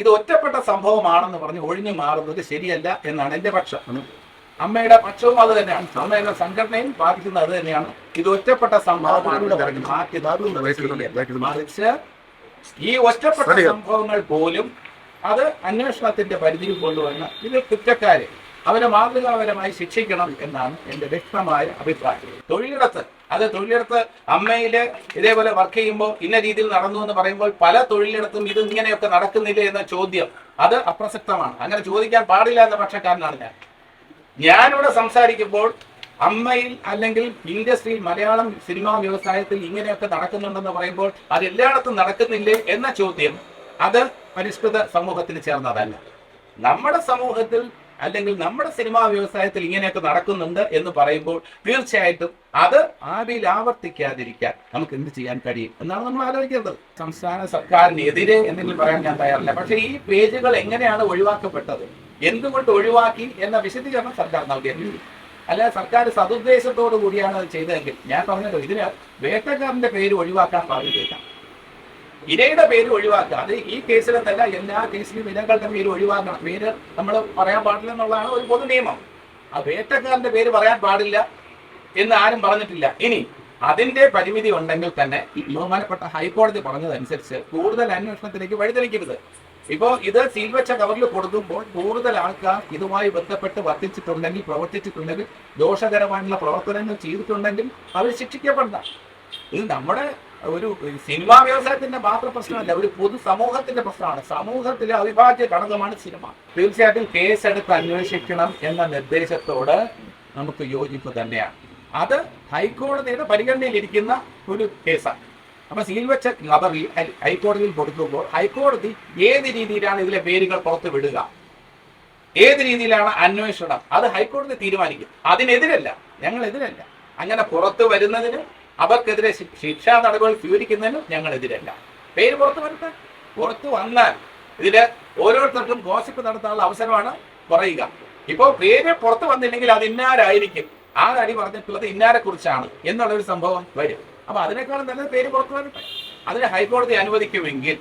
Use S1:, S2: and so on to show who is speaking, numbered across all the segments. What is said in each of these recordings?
S1: ഇത് ഒറ്റപ്പെട്ട സംഭവമാണെന്ന് പറഞ്ഞ് ഒഴിഞ്ഞു മാറുന്നത് ശരിയല്ല എന്നാണ് എന്റെ പക്ഷം. അമ്മയുടെ പക്ഷവും അത് തന്നെയാണ്. അമ്മയുടെ സംഘടനയും ബാധിക്കുന്നത് അത് തന്നെയാണ്. ഇത് ഒറ്റപ്പെട്ട സംഭവമാണ് മാറ്റി മറിച്ച് ഈ ഒറ്റപ്പെട്ട സംഭവങ്ങൾ പോലും അത് അന്വേഷണത്തിന്റെ പരിധിയിൽ കൊണ്ടുവന്ന ഇത് കുറ്റക്കാരെ അവരെ മാതൃകാപരമായി ശിക്ഷിക്കണം എന്നാണ് എന്റെ വ്യക്തമായ അഭിപ്രായം. തൊഴിലിടത്ത് അത് തൊഴിലിടത്ത് അമ്മയിൽ ഇതേപോലെ വർക്ക് ചെയ്യുമ്പോൾ ഇന്ന രീതിയിൽ നടന്നു എന്ന് പറയുമ്പോൾ പല തൊഴിലിടത്തും ഇത് ഇങ്ങനെയൊക്കെ നടക്കുന്നില്ലേ എന്ന ചോദ്യം അത് അപ്രസക്തമാണ്. അങ്ങനെ ചോദിക്കാൻ പാടില്ല എന്ന പക്ഷക്കാരനാണ് ഞാൻ. ഞാനിവിടെ സംസാരിക്കുമ്പോൾ അമ്മയിൽ അല്ലെങ്കിൽ ഇൻഡസ്ട്രിയിൽ മലയാളം സിനിമാ വ്യവസായത്തിൽ ഇങ്ങനെയൊക്കെ നടക്കുന്നുണ്ടെന്ന് പറയുമ്പോൾ അത് എല്ലായിടത്തും നടക്കുന്നില്ലേ എന്ന ചോദ്യം അത് പരിഷ്കൃത സമൂഹത്തിന് ചേർന്നതല്ല. നമ്മുടെ സമൂഹത്തിൽ അല്ലെങ്കിൽ നമ്മുടെ സിനിമാ വ്യവസായത്തിൽ ഇങ്ങനെയൊക്കെ നടക്കുന്നുണ്ട് എന്ന് പറയുമ്പോൾ തീർച്ചയായിട്ടും അത് ഭാവിയിൽ ആവർത്തിക്കാതിരിക്കാൻ നമുക്ക് എന്ത് ചെയ്യാൻ കഴിയും എന്നാണ് നമ്മൾ ആലോചിക്കേണ്ടത്. സംസ്ഥാന സർക്കാരിനെതിരെ എന്തെങ്കിലും പറയാൻ ഞാൻ തയ്യാറില്ല. പക്ഷെ ഈ പേജുകൾ എങ്ങനെയാണ് ഒഴിവാക്കപ്പെട്ടത്? എന്തുകൊണ്ട് ഒഴിവാക്കി എന്ന വിശദീകരണം സർക്കാർ നൽകേണ്ടി അല്ല സർക്കാർ സതുദ്ദേശത്തോടു കൂടിയാണ് അത് ചെയ്തതെങ്കിൽ ഞാൻ പറഞ്ഞല്ലോ ഇതിന് വേട്ടക്കാരന്റെ പേര് ഒഴിവാക്കാൻ പാടില്ല. ഇരയുടെ പേര് ഒഴിവാക്കുക. അത് ഈ കേസിലെ തന്നെ എല്ലാ കേസിലും ഇരകളുടെ പേര് ഒഴിവാക്കണം. പേര് നമ്മൾ പറയാൻ പാടില്ല എന്നുള്ളതാണ് ഒരു പൊതു നിയമം. ആ വേട്ടക്കാരന്റെ പേര് പറയാൻ പാടില്ല എന്ന് ആരും പറഞ്ഞിട്ടില്ല. ഇനി അതിന്റെ പരിമിതി ഉണ്ടെങ്കിൽ തന്നെ ബഹുമാനപ്പെട്ട ഹൈക്കോടതി പറഞ്ഞതനുസരിച്ച് കൂടുതൽ അന്വേഷണത്തിലേക്ക് വഴിതെളിക്കരുത്. ഇപ്പോൾ ഇത് സീൽവച്ച കവറിൽ കൊടുക്കുമ്പോൾ കൂടുതൽ ആൾക്കാർ ഇതുമായി ബന്ധപ്പെട്ട് വർദ്ധിച്ചിട്ടുണ്ടെങ്കിൽ പ്രവർത്തിച്ചിട്ടുണ്ടെങ്കിൽ ദോഷകരമായിട്ടുള്ള പ്രവർത്തനങ്ങൾ ചെയ്തിട്ടുണ്ടെങ്കിൽ അവർ ശിക്ഷിക്കപ്പെടണം. ഇത് നമ്മുടെ ഒരു സിനിമാ വ്യവസായത്തിന്റെ മാത്രം പ്രശ്നമല്ല ഒരു പൊതു സമൂഹത്തിന്റെ പ്രശ്നമാണ്. സമൂഹത്തിലെ അവിഭാജ്യ ഘടകമാണ് സിനിമ. തീർച്ചയായിട്ടും കേസെടുത്ത് അന്വേഷിക്കണം എന്ന നിർദ്ദേശത്തോട് നമുക്ക് യോജിപ്പ് തന്നെയാണ്. അത് ഹൈക്കോടതിയുടെ പരിഗണനയിലിരിക്കുന്ന ഒരു കേസാണ്. അപ്പൊ സീൽ വെച്ച കവറിൽ ഹൈക്കോടതിയിൽ കൊടുക്കുമ്പോൾ ഹൈക്കോടതി ഏത് രീതിയിലാണ് ഇതിലെ പേരുകൾ പുറത്തു വിടുക? ഏത് രീതിയിലാണ് അന്വേഷണം? അത് ഹൈക്കോടതി തീരുമാനിക്കും. അതിനെതിരല്ല. ഞങ്ങൾ എതിരല്ല അങ്ങനെ പുറത്തു വരുന്നതിന് അവർക്കെതിരെ ശിക്ഷാ നടപടികൾ സ്വീകരിക്കുന്നതിനും ഞങ്ങൾ എതിരല്ല പേര് പുറത്തു വരട്ടെ? പുറത്തു വന്നാൽ ഇതിൽ ഓരോരുത്തർക്കും ഗോസിപ്പ് നടത്താനുള്ള അവസരമാണ് പറയുക. ഇപ്പോൾ പേര് പുറത്തു വന്നില്ലെങ്കിൽ അത് ഇന്നാരായിരിക്കും? ആ അടി പറഞ്ഞിട്ടുള്ളത് ഇന്നാരെ കുറിച്ചാണ് എന്നുള്ളൊരു സംഭവം വരും. അപ്പൊ അതിനേക്കാളും നല്ലത് പേര് പുറത്തു വരട്ടെ. അതിന് ഹൈക്കോടതി അനുവദിക്കുമെങ്കിൽ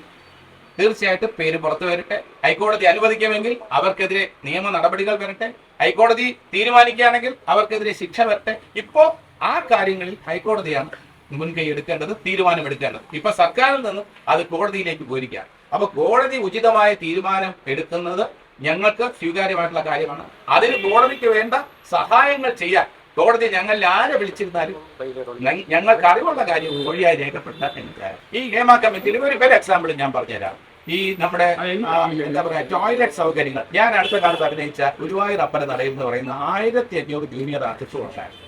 S1: തീർച്ചയായിട്ടും പേര് പുറത്തു വരട്ടെ. ഹൈക്കോടതി അനുവദിക്കുമെങ്കിൽ അവർക്കെതിരെ നിയമ നടപടികൾ വരട്ടെ. ഹൈക്കോടതി തീരുമാനിക്കുകയാണെങ്കിൽ അവർക്കെതിരെ ശിക്ഷ വരട്ടെ. ഇപ്പോ ആ കാര്യങ്ങളിൽ ഹൈക്കോടതിയാണ് മുൻകൈ എടുക്കേണ്ടത് തീരുമാനമെടുക്കേണ്ടത്. ഇപ്പൊ സർക്കാരിൽ നിന്നും അത് കോടതിയിലേക്ക് പോയിരിക്കുകയാണ്. അപ്പൊ കോടതി ഉചിതമായ തീരുമാനം എടുക്കുന്നത് ഞങ്ങൾക്ക് സ്വീകാര്യമായിട്ടുള്ള കാര്യമാണ്. അതിന് കോടതിക്ക് വേണ്ട സഹായങ്ങൾ ചെയ്യാൻ കോടതി ഞങ്ങളിൽ ആരെ വിളിച്ചിരുന്നാലും ഞങ്ങൾക്ക് അറിവുള്ള കാര്യം മൊഴിയായി രേഖപ്പെടുത്താൻ എനിക്ക് ഈ ഹേമ കമ്മിറ്റിയിൽ ഒരു ഒരു എക്സാമ്പിൾ ഞാൻ പറഞ്ഞുതരാം. ഈ നമ്മുടെ എന്താ പറയാ ടോയ്ലറ്റ് സൗകര്യങ്ങൾ. ഞാൻ അടുത്ത കാലത്ത് അഭിനയിച്ച ഗുരുവായൂർ അപ്പന നടയിൽ എന്ന് പറയുന്ന ആയിരത്തി അഞ്ഞൂറ് ജൂനിയർ ആർട്ടിസ്റ്റ് ഉണ്ടായിരുന്നു.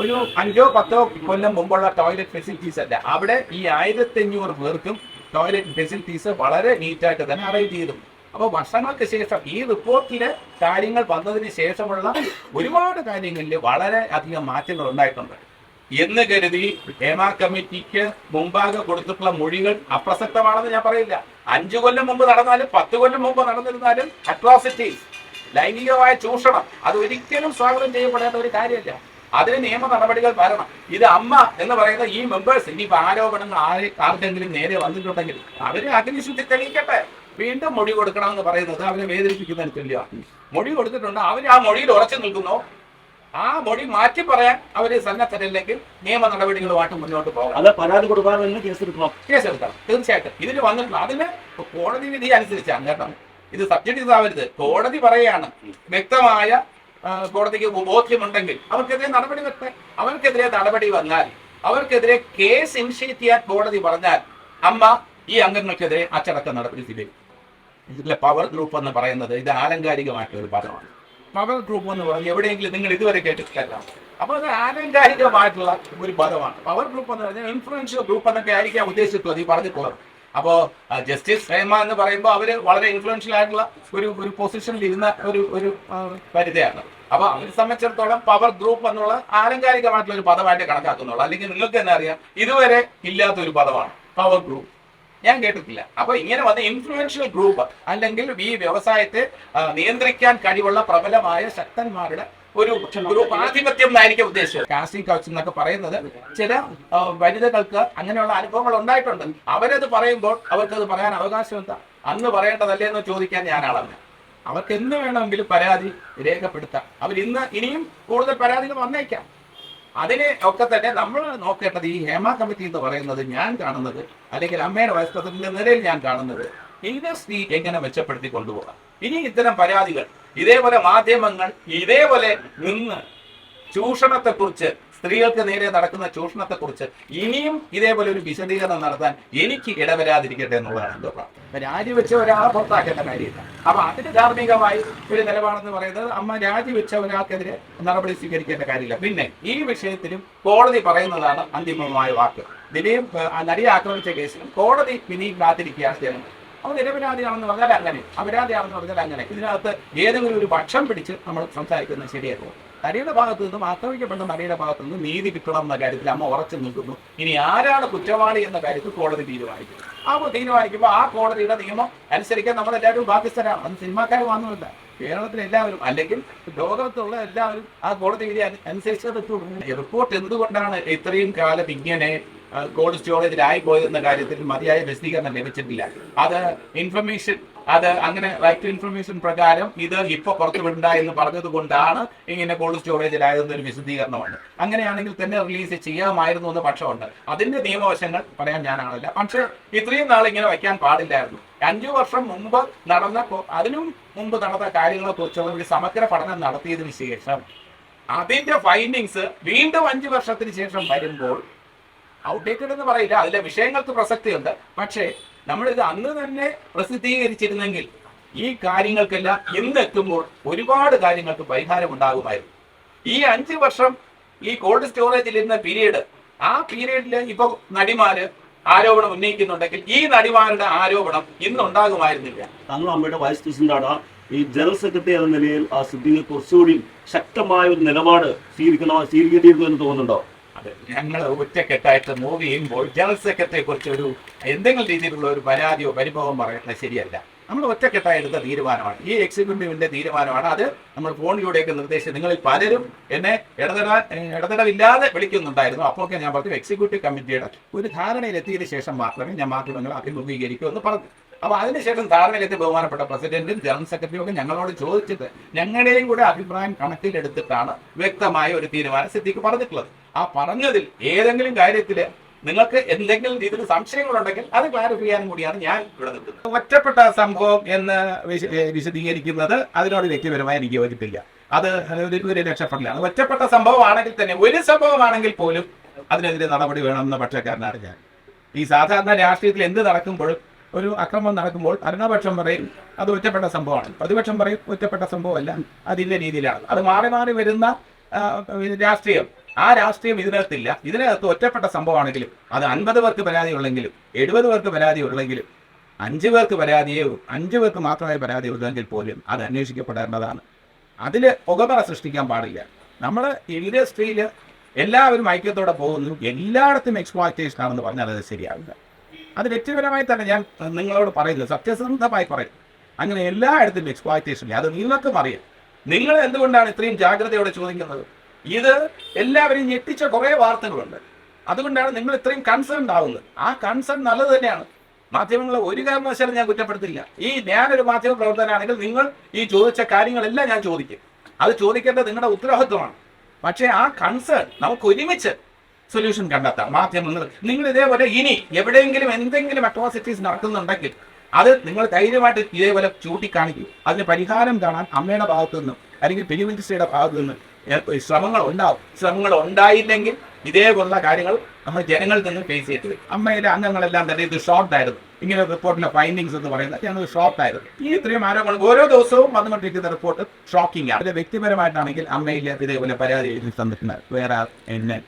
S1: ഒരു അഞ്ചോ പത്തോ കൊല്ലം മുമ്പുള്ള ടോയ്ലറ്റ് ഫെസിലിറ്റീസ് അല്ല. അവിടെ ഈ ആയിരത്തി അഞ്ഞൂറ് പേർക്കും ടോയ്ലറ്റ് ഫെസിലിറ്റീസ് വളരെ നീറ്റായിട്ട് തന്നെ അറേഞ്ച് ചെയ്തു. അപ്പൊ വർഷങ്ങൾക്ക് ശേഷം ഈ റിപ്പോർട്ടിൽ കാര്യങ്ങൾ വന്നതിന് ശേഷമുള്ള ഒരുപാട് കാര്യങ്ങളിൽ വളരെ അധികം മാറ്റങ്ങൾ ഉണ്ടായിട്ടുണ്ട്. എന്ന് കരുതി ഹേമ കമ്മിറ്റിക്ക് മുമ്പാകെ കൊടുത്തിട്ടുള്ള മൊഴികൾ അപ്രസക്തമാണെന്ന് ഞാൻ പറയില്ല. അഞ്ചു കൊല്ലം മുമ്പ് നടന്നാലും പത്ത് കൊല്ലം മുമ്പ് നടന്നിരുന്നാലും അട്രോസിറ്റീസ് ലൈംഗികമായ ചൂഷണം അത് ഒരിക്കലും സ്വാഗതം ചെയ്യപ്പെടേണ്ട ഒരു കാര്യമല്ല. അതിന് നിയമ നടപടികൾ വരണം. ഇത് അമ്മ എന്ന് പറയുന്ന ഈ മെമ്പേഴ്സ് ഇനി ആരോപണങ്ങൾ ആരെ ആർക്കെങ്കിലും നേരെ വന്നിട്ടുണ്ടെങ്കിൽ അവർ അഗ്നിശുദ്ധി തെളിയിക്കട്ടെ. വീണ്ടും മൊഴി കൊടുക്കണം എന്ന് പറയുന്നത് അവരെ വേദനിപ്പിക്കുന്നതിന് തുല്യമാണ് മൊഴി കൊടുത്തിട്ടുണ്ട്. അവർ ആ മൊഴിയിൽ ഉറച്ചു നിൽക്കുന്നു. ആ മൊഴി മാറ്റി പറയാൻ അവർ സന്നദ്ധരല്ലെങ്കിൽ നിയമ നടപടികളുമായിട്ട് മുന്നോട്ട് പോകാം.
S2: അല്ല പരാതി കൊടുക്കാമെന്ന് കേസെടുക്കണം
S1: കേസെടുക്കണം തീർച്ചയായിട്ടും. ഇതിന് വന്നിട്ടുള്ള അതിന് കോടതി വിധി അനുസരിച്ചാണ് കേട്ടോ. ഇത് സബ്ജക്റ്റ് ഇതാവരുത് കോടതി പറയാണ് വ്യക്തമായ കോടതിക്ക് ബോധ്യമുണ്ടെങ്കിൽ അവർക്കെതിരെ നടപടി വെക്കാൻ അവർക്കെതിരെ നടപടി വന്നാൽ അവർക്കെതിരെ കേസ് ഇനിഷ്യേറ്റ് ചെയ്യാൻ കോടതി പറഞ്ഞാൽ അമ്മ ഈ അംഗങ്ങൾക്കെതിരെ അച്ചടക്ക നടപടി സ്വീകരിക്കും. ഇതിലെ പവർ ഗ്രൂപ്പ് എന്ന് പറയുന്നത് ഇത് ആലങ്കാരികമായിട്ടുള്ള ഒരു പദമാണ്. പവർ ഗ്രൂപ്പ് എന്ന് പറഞ്ഞാൽ എവിടെയെങ്കിലും നിങ്ങൾ ഇതുവരെ കേട്ടിട്ടില്ല അപ്പൊ അത് ആലങ്കാരികമായിട്ടുള്ള ഒരു പദമാണ്. പവർ ഗ്രൂപ്പ് എന്ന് പറഞ്ഞാൽ ഇൻഫ്ലുവൻഷ്യൽ ഗ്രൂപ്പ് എന്നൊക്കെ ആയിരിക്കാം ഉദ്ദേശിച്ചിട്ടുള്ളത് ഈ പറഞ്ഞിട്ടുള്ളത് അപ്പോ ജസ്റ്റിസ് ഹേമ എന്ന് പറയുമ്പോൾ അവർ വളരെ ഇൻഫ്ലുവൻഷ്യൽ ആയിട്ടുള്ള ഒരു ഒരു പൊസിഷനിൽ ഇരുന്ന ഒരു ഒരു പരിധിയാണ് അപ്പൊ അവരെ സംബന്ധിച്ചിടത്തോളം പവർ ഗ്രൂപ്പ് എന്നുള്ള ആലങ്കാരികമായിട്ടുള്ള ഒരു പദമായിട്ട് കണക്കാക്കുന്നുള്ളൂ. അല്ലെങ്കിൽ നിങ്ങൾക്ക് തന്നെ അറിയാം ഇതുവരെ ഇല്ലാത്ത ഒരു പദമാണ് പവർ ഗ്രൂപ്പ് ഞാൻ കേട്ടിട്ടില്ല. അപ്പൊ ഇങ്ങനെ വന്ന ഇൻഫ്ലുവൻഷ്യൽ ഗ്രൂപ്പ് അല്ലെങ്കിൽ ഈ വ്യവസായത്തെ നിയന്ത്രിക്കാൻ കഴിവുള്ള പ്രബലമായ ശക്തന്മാരുടെ ഒരു ഗ്രൂപ്പ് ആധിപത്യം എന്നായിരിക്കും ഉദ്ദേശിച്ചത്. കാസ്റ്റിംഗ് കൗച്ച് എന്നൊക്കെ പറയുന്നത് ചില വനിതകൾക്ക് അങ്ങനെയുള്ള അനുഭവങ്ങൾ ഉണ്ടായിട്ടുണ്ട്. അവരത് പറയുമ്പോൾ അവർക്കത് പറയാൻ അവകാശം എന്താ അന്ന് പറയേണ്ടതല്ലേ എന്ന് ചോദിക്കാൻ ഞാൻ അവർക്ക് എന്ത് വേണമെങ്കിലും പരാതി രേഖപ്പെടുത്താം. അവർ ഇന്ന് ഇനിയും കൂടുതൽ പരാതികൾ വന്നേക്കാം. അതിനെ ഒക്കെ തന്നെ നമ്മൾ നോക്കേണ്ടത് ഈ ഹേമ കമ്മിറ്റി എന്ന് പറയുന്നത് ഞാൻ കാണുന്നത് അല്ലെങ്കിൽ അമ്മയുടെ പ്രസിഡന്റിന്റെ നിലയിൽ ഞാൻ കാണുന്നത്. ഇൻഡസ്ട്രി എങ്ങനെ മെച്ചപ്പെടുത്തി കൊണ്ടുപോകാം? ഇനി ഇത്തരം പരാതികൾ ഇതേപോലെ മാധ്യമങ്ങൾ ഇതേപോലെ നിന്ന് ചൂഷണത്തെക്കുറിച്ച് സ്ത്രീകൾക്ക് നേരെ നടക്കുന്ന ചൂഷണത്തെക്കുറിച്ച് ഇനിയും ഇതേപോലെ ഒരു വിശദീകരണം നടത്താൻ എനിക്ക് ഇടവരാതിരിക്കട്ടെ എന്നുള്ളതാണ് എന്റെ പ്രാർത്ഥന രാജിവെച്ച ഒരാളെ പുറത്താക്കേണ്ട കാര്യമില്ല. അപ്പൊ അതിന് ധാർമ്മികമായി ഒരു നിലപാടെന്ന് പറയുന്നത് അമ്മ രാജിവെച്ച ഒരാൾക്കെതിരെ നടപടി സ്വീകരിക്കേണ്ട കാര്യമില്ല. പിന്നെ ഈ വിഷയത്തിലും കോടതി പറയുന്നതാണ് അന്തിമമായ വാക്ക്. ദിലീപ് നടിയെ ആക്രമിച്ച കേസിലും കോടതി പിന്നെയും കാത്തിരിക്കുകയാണ് അവൻ നിരപരാധിയാണെന്ന് പറഞ്ഞാൽ അങ്ങനെ. അപരാധിയാണെന്ന് പറഞ്ഞാൽ അങ്ങനെ. ഇതിനകത്ത് ഏതെങ്കിലും ഒരു പക്ഷം പിടിച്ച് നമ്മൾ സംസാരിക്കുന്നത് ശരിയായിരുന്നു നടിയുടെ ഭാഗത്തു നിന്നും ആക്രമിക്കപ്പെട്ട നടിയുടെ ഭാഗത്തു നിന്നും നീതി കിട്ടണം എന്ന കാര്യത്തിൽ അമ്മ ഉറച്ചു നിൽക്കുന്നു. ഇനി ആരാണ് കുറ്റവാളി എന്ന കാര്യത്തിൽ കോടതി തീരുമാനിക്കും. ആ തീരുമാനിക്കുമ്പോൾ ആ കോടതിയുടെ നിയമം അനുസരിക്കാൻ നമ്മളെല്ലാവരും ബാധ്യസ്ഥരാണ്. അത് സിനിമാക്കാർ മാത്രമല്ല. കേരളത്തിലെ എല്ലാവരും അല്ലെങ്കിൽ ലോകത്തുള്ള എല്ലാവരും ആ കോടതി വിധി അനു- അനുസരിച്ചേ പറ്റുള്ളൂ ഈ റിപ്പോർട്ട് എന്തുകൊണ്ടാണ് ഇത്രയും കാലം ഇങ്ങനെ കോൾഡ് സ്റ്റോറേജിലായി എന്ന കാര്യത്തിൽ മതിയായ വിശദീകരണം ലഭിച്ചിട്ടില്ല. അത് ഇൻഫർമേഷൻ അത് അങ്ങനെ റൈറ്റ് ടു ഇൻഫർമേഷൻ പ്രകാരം ഇത് ഇപ്പൊ പുറത്തു വിടണ്ട എന്ന് പറഞ്ഞത് കൊണ്ടാണ് ഇങ്ങനെ കോൾഡ് സ്റ്റോറേജിലായതെന്ന് ഒരു വിശദീകരണമാണ് അങ്ങനെയാണെങ്കിൽ തന്നെ റിലീസ് ചെയ്യാമായിരുന്നു എന്ന് പക്ഷമുണ്ട്. അതിന്റെ നിയമവശങ്ങൾ പറയാൻ ഞാനാണല്ല. പക്ഷേ ഇത്രയും നാൾ ഇങ്ങനെ വയ്ക്കാൻ പാടില്ലായിരുന്നു. അഞ്ചു വർഷം മുമ്പ് നടന്ന അതിനും മുമ്പ് നടന്ന കാര്യങ്ങളെ കുറിച്ചുള്ള ഒരു സമഗ്ര പഠനം നടത്തിയതിനു ശേഷം അതിന്റെ ഫൈൻഡിങ്സ് വീണ്ടും അഞ്ചു വർഷത്തിന് ശേഷം വരുമ്പോൾ ഔട്ട്ഡേറ്റഡ് എന്ന് പറയില്ല. അതിലെ വിഷയങ്ങൾക്ക് പ്രസക്തിയുണ്ട്. പക്ഷേ നമ്മൾ ഇത് അന്ന് തന്നെ പ്രസിദ്ധീകരിച്ചിരുന്നെങ്കിൽ ഈ കാര്യങ്ങൾക്കെല്ലാം ഇന്നെത്തുമ്പോൾ ഒരുപാട് കാര്യങ്ങൾക്ക് പരിഹാരം ഉണ്ടാകുമായിരുന്നു. ഈ അഞ്ച് വർഷം ഈ കോൾഡ് സ്റ്റോറേജിൽ ഇരുന്ന പീരീഡ് ആ പീരീഡിൽ ഇപ്പൊ നടിമാര് ആരോപണം ഉന്നയിക്കുന്നുണ്ടെങ്കിൽ ഈ നടിമാരുടെ ആരോപണം ഇന്നുണ്ടാകുമായിരുന്നില്ല
S2: താങ്കൾ അമ്മയുടെ വൈസ് പ്രസിഡന്റാണ് ഈ ജനറൽ സെക്രട്ടറി എന്ന നിലയിൽ ആ സിദ്ധിയെ കുറച്ചുകൂടി ശക്തമായ ഒരു നിലപാട് സ്വീകരിക്കണോ സ്വീകരിക്കേണ്ടിയിരുന്നു എന്ന് തോന്നുന്നുണ്ടോ?
S1: അതെ. ഞങ്ങൾ ഒറ്റക്കെട്ടായിട്ട് മൂവ് ചെയ്യുമ്പോൾ ജനറൽ സെക്രട്ടറിയെ കുറിച്ച് ഒരു എന്തെങ്കിലും രീതിയിലുള്ള ഒരു പരാതിയോ പരിഭവം പറയുന്നത് ശരിയല്ല. നമ്മൾ ഒറ്റക്കെട്ടായി എടുത്ത തീരുമാനമാണ്. ഈ എക്സിക്യൂട്ടീവിന്റെ തീരുമാനമാണ്. അത് നമ്മൾ ഫോണിലൂടെയൊക്കെ നിർദ്ദേശിച്ച് നിങ്ങളിൽ പലരും എന്നെ ഇടതടാൻ ഇടതടവില്ലാതെ വിളിക്കുന്നുണ്ടായിരുന്നു. അപ്പോഴൊക്കെ ഞാൻ പറഞ്ഞു എക്സിക്യൂട്ടീവ് കമ്മിറ്റിയുടെ ഒരു ധാരണയിൽ എത്തിയതിനു ശേഷം മാത്രമേ ഞാൻ മാധ്യമങ്ങളെ അഭിമുഖീകരിക്കൂ എന്ന് പറഞ്ഞു. അപ്പൊ അതിനുശേഷം ധാരണയിലെത്തി ബഹുമാനപ്പെട്ട പ്രസിഡന്റും ജനറൽ സെക്രട്ടറിയും ഒക്കെ ഞങ്ങളോട് ചോദിച്ചിട്ട് ഞങ്ങളുടെയും കൂടെ അഭിപ്രായം കണക്കിലെടുത്തിട്ടാണ് വ്യക്തമായ ഒരു തീരുമാനം സിദ്ദിഖ് പറഞ്ഞിട്ടുള്ളത്. ആ പറഞ്ഞതിൽ ഏതെങ്കിലും കാര്യത്തിൽ നിങ്ങൾക്ക് എന്തെങ്കിലും രീതിയിൽ സംശയങ്ങളുണ്ടെങ്കിൽ അത് ക്ലാരിഫൈ ചെയ്യാനും കൂടിയാണ് ഞാൻ ഇവിടെ നിൽക്കുന്നത്. ഒറ്റപ്പെട്ട സംഭവം എന്ന് വിശ- വിശദീകരിക്കുന്നത് അതിനോട് വ്യക്തിപരമായി എനിക്ക് യോജിപ്പില്ല. അത് ഒരു രക്ഷപ്പെടലാണ് ഒറ്റപ്പെട്ട സംഭവമാണെങ്കിൽ തന്നെ ഒരു സംഭവമാണെങ്കിൽ പോലും അതിനെതിരെ നടപടി വേണമെന്ന പക്ഷക്കാരനാണ് ഞാൻ. ഈ സാധാരണ രാഷ്ട്രീയത്തിൽ എന്ത് നടക്കുമ്പോഴും ഒരു അക്രമം നടക്കുമ്പോൾ ഭരണപക്ഷം പറയും അത് ഒറ്റപ്പെട്ട സംഭവമാണ്. പ്രതിപക്ഷം പറയും ഒറ്റപ്പെട്ട സംഭവമല്ല അതിന്റെ രീതിയിലാണ്. അത് മാറി മാറി വരുന്ന രാഷ്ട്രീയം ആ രാഷ്ട്രീയം ഇതിനകത്തില്ല. ഇതിനകത്ത് ഒറ്റപ്പെട്ട സംഭവമാണെങ്കിലും അത് അൻപത് പേർക്ക് പരാതി ഉള്ളെങ്കിലും എഴുപത് പേർക്ക് പരാതി ഉള്ളെങ്കിലും അഞ്ച് പേർക്ക് പരാതിയേ അഞ്ച് പേർക്ക് മാത്രമേ പരാതി ഉള്ളെങ്കിൽ പോലും അത് അന്വേഷിക്കപ്പെടേണ്ടതാണ്. അതിൽ പുകമറ സൃഷ്ടിക്കാൻ പാടില്ല. നമ്മൾ ഇൻഡസ്ട്രിയിൽ എല്ലാവരും ഐക്യത്തോടെ പോകുന്നു. എല്ലായിടത്തും എക്സ്പ്ലോയിറ്റേഷൻ ആണെന്ന് പറഞ്ഞാൽ അത് ശരിയാവില്ല. അത് വ്യക്തിപരമായി തന്നെ ഞാൻ നിങ്ങളോട് പറയുന്നത് സത്യസന്ധമായി പറയും. അങ്ങനെ എല്ലായിടത്തും എക്സ്പ്ലോയിറ്റേഷൻ അത് നിങ്ങൾക്കും അറിയാം. നിങ്ങൾ എന്തുകൊണ്ടാണ് ഇത്രയും ജാഗ്രതയോടെ ചോദിക്കുന്നത്? ഇത് എല്ലാവരെയും ഞെട്ടിച്ച കുറേ വാർത്തകളുണ്ട്. അതുകൊണ്ടാണ് നിങ്ങൾ ഇത്രയും കൺസേൺ ആവുന്നത്. ആ കൺസേൺ നല്ലത് തന്നെയാണ്. മാധ്യമങ്ങളെ ഒരു കാരണവശാലും ഞാൻ കുറ്റപ്പെടുത്തില്ല. ഈ ഞാനൊരു മാധ്യമ പ്രവർത്തനാണെങ്കിൽ നിങ്ങൾ ഈ ചോദിച്ച കാര്യങ്ങളെല്ലാം ഞാൻ ചോദിക്കും. അത് ചോദിക്കേണ്ടത് നിങ്ങളുടെ ഉത്തരവാദിത്വമാണ്. പക്ഷേ ആ കൺസേൺ നമുക്ക് ഒരുമിച്ച് സൊല്യൂഷൻ കണ്ടെത്താം. മാധ്യമങ്ങൾ നിങ്ങൾ ഇതേപോലെ ഇനി എവിടെയെങ്കിലും എന്തെങ്കിലും അട്രോസിറ്റീസ് നടക്കുന്നുണ്ടെങ്കിൽ അത് നിങ്ങൾ ധൈര്യമായിട്ട് ഇതേപോലെ ചൂണ്ടിക്കാണിക്കും. അതിന് പരിഹാരം കാണാൻ അമ്മയുടെ ഭാഗത്തു നിന്നും അല്ലെങ്കിൽ പെരുവിൻസിയുടെ ഭാഗത്തു നിന്നും ശ്രമങ്ങൾ ഉണ്ടാവും ശ്രമങ്ങൾ ഉണ്ടായില്ലെങ്കിൽ ഇതേപോലുള്ള കാര്യങ്ങൾ നമ്മൾ ജനങ്ങളിൽ നിന്ന് ഫേസ് ചെയ്തത് അമ്മയിലെ അംഗങ്ങളെല്ലാം തന്നെ ഇത് ഷോർട്ട് ആയിരുന്നു. ഇങ്ങനെ റിപ്പോർട്ടിലെ ഫൈൻഡിങ്സ് എന്ന് പറയുന്നത് ഞങ്ങൾ ഷോർട്ട് ആയിരുന്നു. ഈ ഇത്രയും ആരോപണം ഓരോ ദിവസവും വന്നുകൊണ്ടിരിക്കുന്ന റിപ്പോർട്ട് ഷോക്കിംഗ് ആണ്. വ്യക്തിപരമായിട്ടാണെങ്കിൽ അമ്മയിൽ ഇതേപോലെ പരാതി തന്നിട്ടുണ്ട്. വേറെ എന്നെ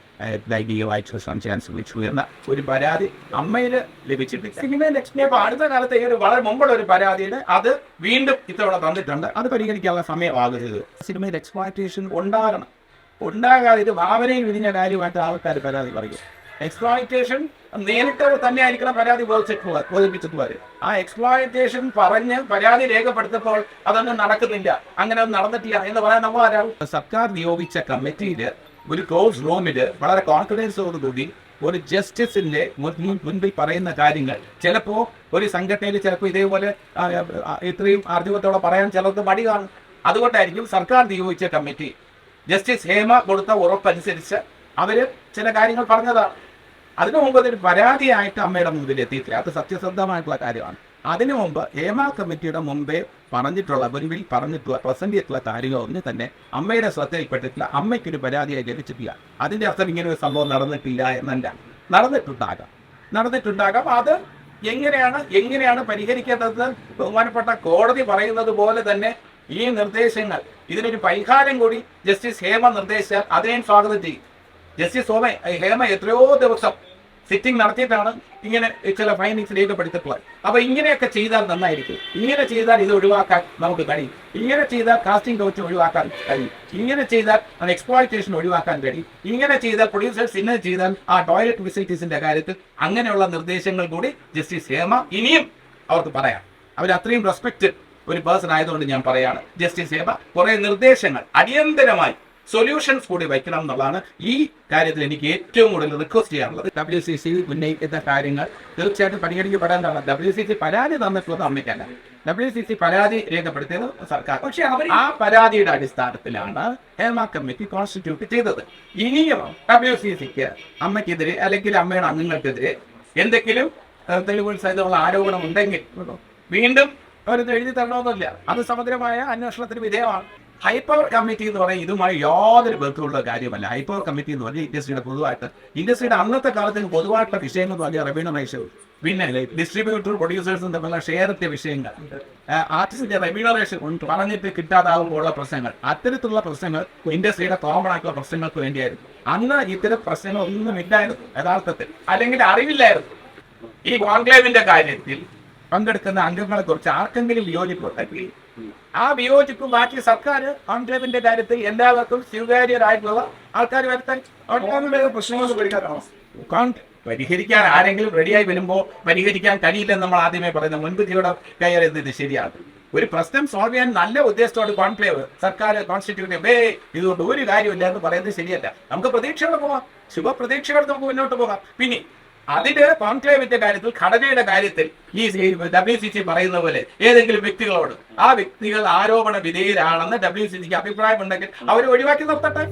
S1: ലൈംഗികമായിട്ട് സംശയം ശ്രമിച്ചു എന്ന ഒരു പരാതി അമ്മയിൽ ലഭിച്ചിട്ടില്ല. സിനിമയിൽ ലക്ഷ്മി അപ്പൊ അടുത്ത കാലത്ത് ഈ ഒരു വളരെ മുമ്പുള്ള ഒരു പരാതിയിൽ അത് വീണ്ടും ഇത്തവണ തന്നിട്ടുണ്ട്. അത് പരിഹരിക്കാനുള്ള സമയമാകരുത്. സിനിമയിൽ എക്സ്പ്ലോയിറ്റേഷൻ ഉണ്ടാകണം. ഉണ്ടാകാതെ ഇത് ഭാവനയിൽ വിരിഞ്ഞ കാര്യമായിട്ട് ആൾക്കാർ പരാതി പറയും. എക്സ്പ്ലോയിറ്റേഷൻ നേരിട്ട് തന്നെ ആയിരിക്കണം പരാതി ബോധിച്ചിട്ടുള്ളത് ബോധിപ്പിച്ചിട്ടുള്ളത് ആ എക്സ്പ്ലോയിറ്റേഷൻ പറഞ്ഞ് പരാതി രേഖപ്പെടുത്തപ്പോൾ അതൊന്നും നടക്കുന്നില്ല. അങ്ങനെ നടന്നിട്ടില്ല എന്ന് പറയാൻ നമ്മൾ സർക്കാർ നിയോഗിച്ച കമ്മിറ്റിയിൽ ഒരു ക്ലോസ് റൂമിൽ വളരെ കോൺഫിഡൻസോടുകൂടി ഒരു ജസ്റ്റിസിന്റെ മുൻപിൽ പറയുന്ന കാര്യങ്ങൾ. ചിലപ്പോ ഒരു സംഘടനയിൽ ചിലപ്പോൾ ഇതേപോലെ ഇത്രയും ആർജവത്തോടെ പറയാൻ ചിലർക്ക് മടി കാണും. അതുകൊണ്ടായിരിക്കും സർക്കാർ നിയോഗിച്ച കമ്മിറ്റി ജസ്റ്റിസ് ഹേമ കൊടുത്ത ഉറപ്പനുസരിച്ച് അവർ ചില കാര്യങ്ങൾ പറഞ്ഞതാണ്. അതിനു മുമ്പ് അതൊരു പരാതിയായിട്ട് അമ്മയുടെ മുമ്പിൽ എത്തിയിട്ടില്ല. അത് സത്യസന്ധമായിട്ടുള്ള കാര്യമാണ്. അതിനു മുമ്പ് ഹേമ കമ്മിറ്റിയുടെ മുമ്പേ പറഞ്ഞിട്ടുള്ള മുൻപിൽ പറഞ്ഞിട്ടുള്ള പ്രസന്റ് ചെയ്തിട്ടുള്ള കാര്യങ്ങളൊന്നും തന്നെ അമ്മയുടെ ശ്രദ്ധയിൽപ്പെട്ടിട്ടില്ല. അമ്മയ്ക്കൊരു പരാതിയായി ലഭിച്ചിട്ടില്ല. അതിന്റെ അർത്ഥം ഇങ്ങനെ ഒരു സംഭവം നടന്നിട്ടില്ല എന്നല്ല. നടന്നിട്ടുണ്ടാകാം. നടന്നിട്ടുണ്ടാകാം. അത് എങ്ങനെയാണ് എങ്ങനെയാണ് പരിഹരിക്കേണ്ടത് ബഹുമാനപ്പെട്ട കോടതി പറയുന്നത് പോലെ തന്നെ ഈ നിർദ്ദേശങ്ങൾ. ഇതിനൊരു പരിഹാരം കൂടി ജസ്റ്റിസ് ഹേമ നിർദ്ദേശിച്ചാൽ അതിനെ സ്വാഗതം ചെയ്യും. ജസ്റ്റിസ് ഹോമ ഹേമ എത്രയോ ദിവസം സിറ്റിംഗ് നടത്തിയിട്ടാണ് ഇങ്ങനെ ചില ഫൈൻഡിങ്സ് രേഖപ്പെടുത്തിയിട്ടുള്ളത്. അപ്പൊ ഇങ്ങനെയൊക്കെ ചെയ്താൽ നന്നായിരിക്കും. ഇങ്ങനെ ചെയ്താൽ ഇത് ഒഴിവാക്കാൻ നമുക്ക് കഴിയും. ഇങ്ങനെ ചെയ്താൽ കാസ്റ്റിംഗ് കൗച്ച് ഒഴിവാക്കാൻ കഴിയും. ഇങ്ങനെ ചെയ്താൽ എക്സ്പ്ലോയിറ്റേഷൻ ഒഴിവാക്കാൻ കഴിയും. ഇങ്ങനെ ചെയ്താൽ പ്രൊഡ്യൂസേഴ്സ് ഇങ്ങനെ ചെയ്താൽ ആ ടോയ്ലറ്റ് ഫെസിലിറ്റീസിന്റെ കാര്യത്തിൽ അങ്ങനെയുള്ള നിർദ്ദേശങ്ങൾ കൂടി ജസ്റ്റിസ് ഹേമ ഇനിയും അവർക്ക് പറയാം. അവർ അത്രയും റെസ്പെക്ട് ഒരു പേഴ്സൺ ആയതുകൊണ്ട് ഞാൻ പറയാണ്. ജസ്റ്റിസ് ഹേമ കുറെ നിർദ്ദേശങ്ങൾ അടിയന്തരമായി സൊല്യൂഷൻസ് കൂടി വയ്ക്കണം എന്നുള്ളതാണ് ഈ കാര്യത്തിൽ എനിക്ക് ഏറ്റവും കൂടുതൽ റിക്വസ്റ്റ് ചെയ്യാനുള്ളത്. ഡബ്ല്യു സി സി ഉന്നയിക്കുന്ന കാര്യങ്ങൾ തീർച്ചയായിട്ടും പരിഗണിക്കപ്പെടേണ്ടതാണ്. ഡബ്ല്യു സി സി പരാതി തന്നിട്ടുള്ളത് അമ്മയ്ക്കല്ല. ഡബ്ല്യു സി സി പരാതി രേഖപ്പെടുത്തിയത് സർക്കാർ. പക്ഷെ അവർ ആ പരാതിയുടെ അടിസ്ഥാനത്തിലാണ് ഹേമ കമ്മിറ്റി കോൺസ്റ്റിറ്റ്യൂട്ട് ചെയ്തത്. ഇനിയും ഡബ്ല്യു സി സിക്ക് അമ്മയ്ക്കെതിരെ അല്ലെങ്കിൽ അമ്മയുടെ അംഗങ്ങൾക്കെതിരെ എന്തെങ്കിലും തെളിവുകൾ സഹിതമുള്ള ആരോപണം ഉണ്ടെങ്കിൽ വീണ്ടും അവരത് എഴുതി തരണമെന്നില്ല. അത് സമഗ്രമായ അന്വേഷണത്തിന് വിധേയമാണ്. ഹൈപ്പവർ കമ്മിറ്റി എന്ന് പറയുന്നത് ഇതുമായി യാതൊരു ബന്ധമുള്ള കാര്യമല്ല. ഹൈപ്പർ കമ്മിറ്റി എന്ന് പറഞ്ഞാൽ ഇൻഡസ്ട്രിയുടെ പൊതുവായിട്ട് ഇൻഡസ്ട്രിയുടെ അന്നത്തെ കാലത്തിന് പൊതുവായിട്ടുള്ള വിഷയങ്ങൾ എന്ന് പറഞ്ഞാൽ റവന്യൂ റേഷ്യോ പിന്നെ ഡിസ്ട്രിബ്യൂട്ടർ പ്രൊഡ്യൂസേഴ്സും തമ്മിലുള്ള ഷെയറിന്റെ വിഷയങ്ങൾ. ആർട്ടിസ്റ്റിന്റെ റെമ്യൂണറേഷൻ പറഞ്ഞിട്ട് കിട്ടാതാകുമ്പോഴുള്ള പ്രശ്നങ്ങൾ. അത്തരത്തിലുള്ള പ്രശ്നങ്ങൾ ഇൻഡസ്ട്രിയുടെ കോമൺ ആയിട്ടുള്ള പ്രശ്നങ്ങൾക്ക് വേണ്ടിയായിരുന്നു. അന്ന് ഇത്തരം പ്രശ്നങ്ങൾ ഒന്നും ഇല്ലായിരുന്നു യഥാർത്ഥത്തിൽ. അല്ലെങ്കിൽ അറിവില്ലായിരുന്നു. ഈ കോൺക്ലേവിന്റെ കാര്യത്തിൽ പങ്കെടുക്കുന്ന അംഗങ്ങളെ കുറിച്ച് ആർക്കെങ്കിലും വിയോജിപ്പുണ്ടെങ്കിൽ ആ വിയോജിപ്പ് മാറ്റി സർക്കാർ കോൺക്ലേവിന്റെ കാര്യത്തിൽ എല്ലാവർക്കും സ്വീകാര്യരായിട്ടുള്ള ആൾക്കാർ വരുത്താൻ പരിഹരിക്കാൻ ആരെങ്കിലും റെഡിയായി വരുമ്പോൾ പരിഹരിക്കാൻ കഴിയില്ലെന്ന് നമ്മൾ ആദ്യമേ പറയുന്ന മുൻവിധിയോടെ കയറിയത് ഇത് ശരിയാണ്. ഒരു പ്രശ്നം സോൾവ് ചെയ്യാൻ നല്ല ഉദ്ദേശത്തോട് കോൺക്ലേവ് സർക്കാർ കോൺസ്റ്റിറ്റ്യൂട്ട് ബേ ഇതുകൊണ്ട് ഒരു കാര്യമില്ല എന്ന് പറയുന്നത് ശരിയല്ല. നമുക്ക് പ്രതീക്ഷകൾ പോകാം ശുഭപ്രതീക്ഷകൾ നമുക്ക് മുന്നോട്ട് പോകാം. പിന്നെ അതിന് കോൺക്ലേവിന്റെ കാര്യത്തിൽ ഘടനയുടെ കാര്യത്തിൽ ഈ ഡബ്ല്യു സി സി പറയുന്ന പോലെ ഏതെങ്കിലും വ്യക്തികളോട് ആ വ്യക്തികൾ ആരോപണ വിധേയരാണെന്ന് ഡബ്ല്യു സി സിക്ക് അഭിപ്രായമുണ്ടെങ്കിൽ അവർ ഒഴിവാക്കി നിർത്തട്ടെ.